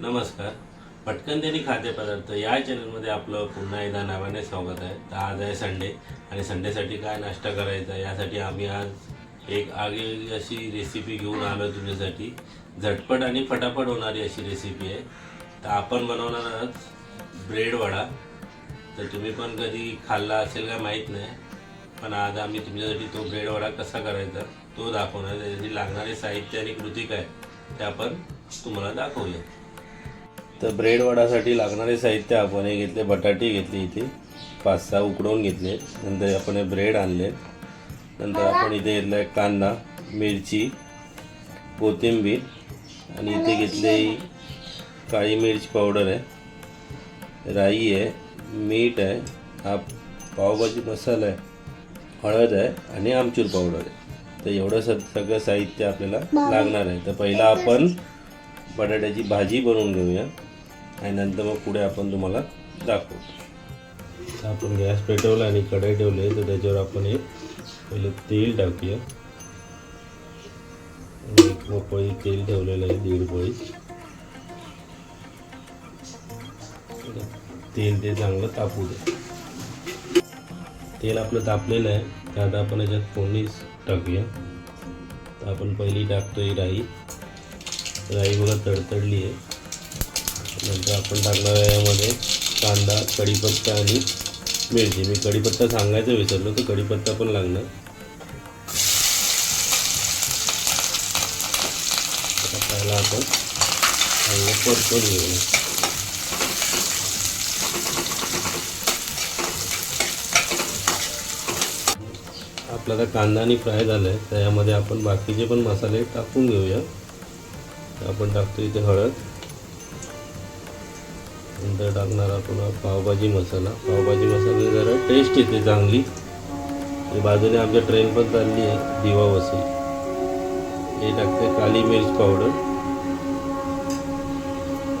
नमस्कार. पटकन खाद्यपदार्थ या चॅनलमध्ये आपलं पुन्हा एकदा नावाने स्वागत आहे. तर आज आहे संडे आणि संडेसाठी काय नाश्ता करायचा यासाठी आम्ही आज एक आगळी अशी रेसिपी घेऊन आलो तुमच्यासाठी झटपट आणि फटाफट होणारी अशी रेसिपी आहे. तर आपण बनवणार आहोत ब्रेड वडा. तर तुम्ही पण कधी खाल्ला असेल काय माहीत नाही. पण आज आम्ही तुमच्यासाठी तो ब्रेड वडा कसा करायचा तो दाखवणार त्याच्यासाठी लागणारे साहित्य आणि कृती काय ते आपण तुम्हाला दाखवूया. तर ब्रेड वडासाठी लागणारे साहित्य आपण हे घेतले बटाटे घेतले इथे. पाच सहा उकडवून घेतले. नंतर आपण हे ब्रेड आणले नंतर आपण इथे घेतलं कांदा मिरची कोथिंबीर आणि इथे घेतले काळी मिर्च पावडर आहे. राई आहे मीठ आहे हा पावभाजी मसाला आहे हळद आहे आणि आमचूर पावडर आहे. तर एवढं स सगळं साहित्य आपल्याला लागणार आहे. तर पहिला आपण बटाट्याची भाजी बनवून घेऊया. आणि नंतर मग पुढे आपण तुम्हाला दाखवू. आपण गॅस पेटवला आणि कढई ठेवले तर त्याच्यावर आपण एक पहिले तेल टाकूया. एक पळी तेल ठेवलेलं आहे दीड पळी. तेल ते चांगलं तापू दे तेल आपलं तापलेलं आहे तर आता आपण याच्यात फोडणी टाकूया. तर आपण पहिली टाकतोय राई. राई बघा तडतडली आहे. नंतर आपण टाकणार आहे यामध्ये कांदा कढीपत्ता आणि मिरची. मी कढीपत्ता सांगायचं विसरलो तर कढीपत्ता पण लागणार. त्याला आपण चांगलं परतून घेऊया. आपला आता कांदा आणि फ्राय झाला आहे तर यामध्ये आपण बाकीचे पण मसाले टाकून घेऊया. तर आपण टाकतो इथे हळद. नंतर टाकणार आपण पावभाजी मसाला. पावभाजी मसाला जरा टेस्ट येते चांगली. बाजूने आमच्या ट्रेन पण चालली आहे दिवा वसई हे टाकते काली मिर्च पावडर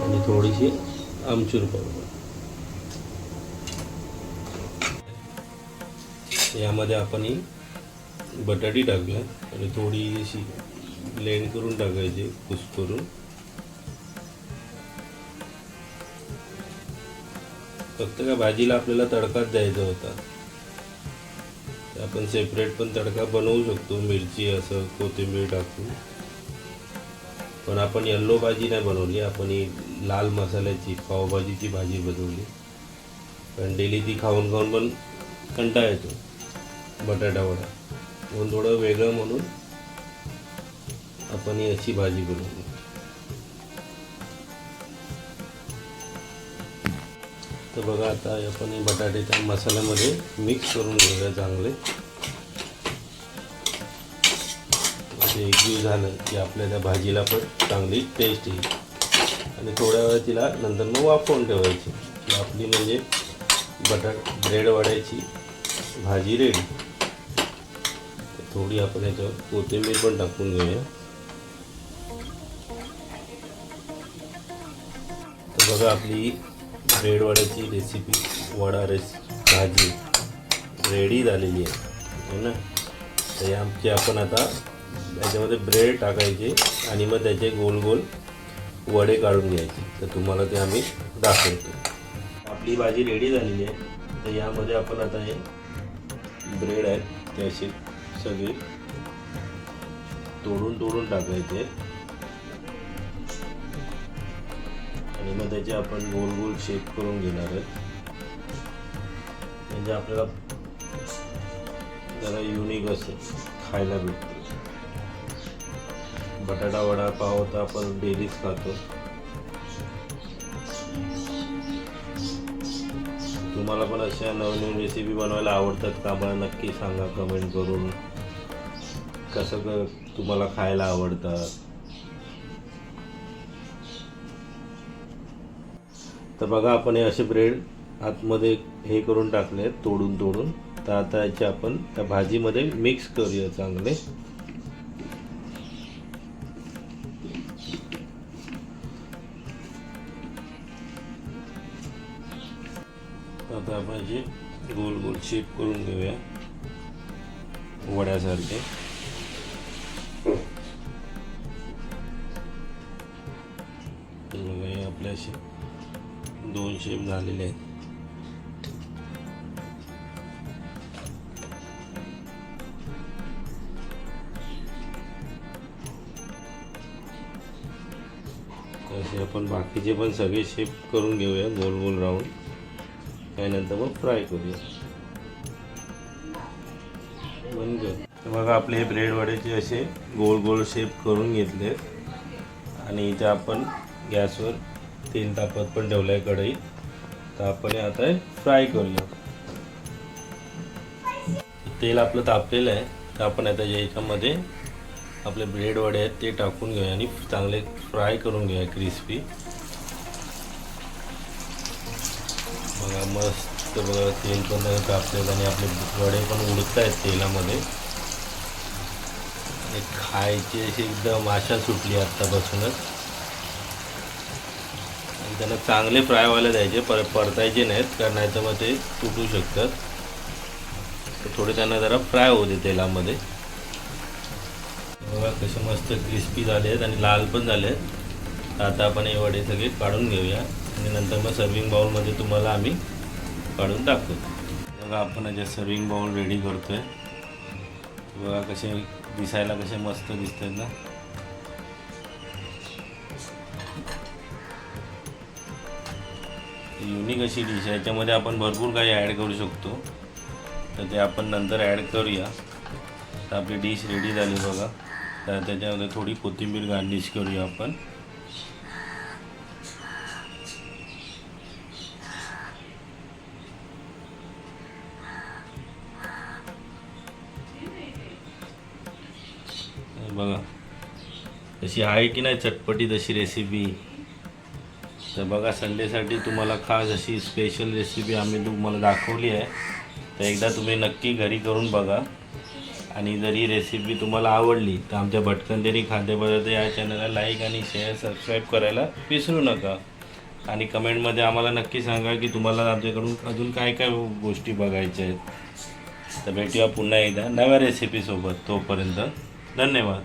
आणि थोडीशी आमचूर पावडर यामध्ये आपण ही बटाटी टाकूया आणि थोडीशी ब्लेंड करून टाकायची कुस करून. फक्त का भाजीला आपल्याला तडकाच द्यायचा होता. आपण सेपरेट पण तडका बनवू शकतो मिरची असं कोथिंबीर टाकून. पण आपण येल्लो भाजी नाही बनवली आपण ही लाल मसाल्याची पावभाजीची भाजी बनवली. कारण डेली ती खाऊन खाऊन पण कंटाळा येतो बटाटा वडा. म्हणून थोडं वेगळं म्हणून आपण ही अशी भाजी बनवली. तर बघा आता आपण हे बटाट्याच्या मसाल्यामध्ये मिक्स करून घेऊया चांगले. म्हणजे ते एकजीव झालं की आपल्या त्या भाजीला पण चांगली टेस्ट येईल. आणि थोड्या वेळ तिला नंतर मग वाफवून ठेवायची. आपली म्हणजे बटाट ब्रेड वड्याची भाजी रेडी थोडी आपण याच्यावर कोथिंबीर पण टाकून घेऊया. तर बघा आपली ब्रेड वड्याची रेसिपी वडा रेस भाजी रेडी झालेली आहे. हो ना? तर आमची आपण आता याच्यामध्ये ब्रेड टाकायचे आणि मग त्याचे गोल गोल वडे काढून घ्यायचे. तर तुम्हाला ते आम्ही दाखवतो. आपली भाजी रेडी झालेली आहे. तर यामध्ये आपण आता हे ब्रेड आहेत ते असे सगळे तोडून तोडून टाकायचे. आणि मग त्याचे आपण गोल गोल शेप करून घेणार आहेत. म्हणजे आपल्याला जरा युनिक असं खायला भेटतं. बटाटा वडा पाव तर आपण डेलीच खातो. तुम्हाला पण अशा नवनवीन रेसिपी बनवायला आवडतात का? मला नक्की सांगा कमेंट करून. कसं क तुम्हाला खायला आवडतात? तर बघा आपण हे असे ब्रेड आतमध्ये हे करून टाकले तोडून तोडून. तर आता याचे आपण त्या भाजीमध्ये मिक्स करूया चांगले. आता आपण गोल गोल शेप करून घेऊया वड्यासारखे. आपल्याशी दोन शेप झालेले आहेत. तसे आपण बाकीचे पण सगळे शेप करून घेऊया गोल गोल राऊंड त्यानंतर मग फ्राय करूया. बंद तर बघा आपले हे ब्रेड वड्याचे असे गोल गोल शेप करून घेतले आणि इथे आपण गॅसवर तेल तापत पण ठेवलं आहे कढईत. तर आपण आता फ्राय करूया. तेल आपलं तापलेलं आहे. तर आपण आता याच्यामध्ये आपले ब्रेड वडे आहेत ते टाकून घेऊया आणि चांगले फ्राय करून घेऊया क्रिस्पी बघा मस्त बघा तेल पण तापलेलं आणि आपले वडे पण उडत आहेत तेलामध्ये. आणि खायची अशी एकदम आशा सुटली आत्तापासूनच. त्यांना चांगले फ्राय व्हायला द्यायचे पर परतायचे नाहीत कारण नाही तर मग ते तुटू शकतात. तर थोडे त्यांना जरा फ्राय होऊ दे तेलामध्ये. बघा कसे मस्त क्रिस्पी झाले आहेत आणि लाल पण झाले आहेत. आता आपण हे वडे सगळे काढून घेऊया. आणि नंतर मग सर्विंग बाउलमध्ये तुम्हाला आम्ही काढून टाकतो. बघा आपण याच्या सर्विंग बाउल रेडी करतो आहे बघा कसे दिसायला कसे मस्त दिसतात ना. युनिक अशी डिश आहे. याच्यामध्ये आपण भरपूर काही ॲड करू शकतो. तर ते आपण नंतर ॲड करूया. तर आपली डिश रेडी झाली बघा. तर त्याच्यामध्ये थोडी कोथिंबीर गार्निश करूया आपण. बघा. तशी आहे की नाही चटपटीत अशी रेसिपी तर बघा संडेसाठी तुम्हाला खास अशी स्पेशल रेसिपी आम्ही तुम्हाला दाखवली आहे. तर एकदा तुम्ही नक्की घरी करून बघा. आणि जर ही रेसिपी तुम्हाला आवडली तर आमच्या भटकंदेरी खाद्यपदार्थ या चॅनलला लाईक आणि शेअर सबस्क्राईब करायला विसरू नका. आणि कमेंटमध्ये आम्हाला नक्की सांगा की तुम्हाला आमच्याकडून अजून काय काय गोष्टी बघायच्या आहेत. तर भेटूया पुन्हा एकदा नव्या रेसिपीसोबत तोपर्यंत धन्यवाद.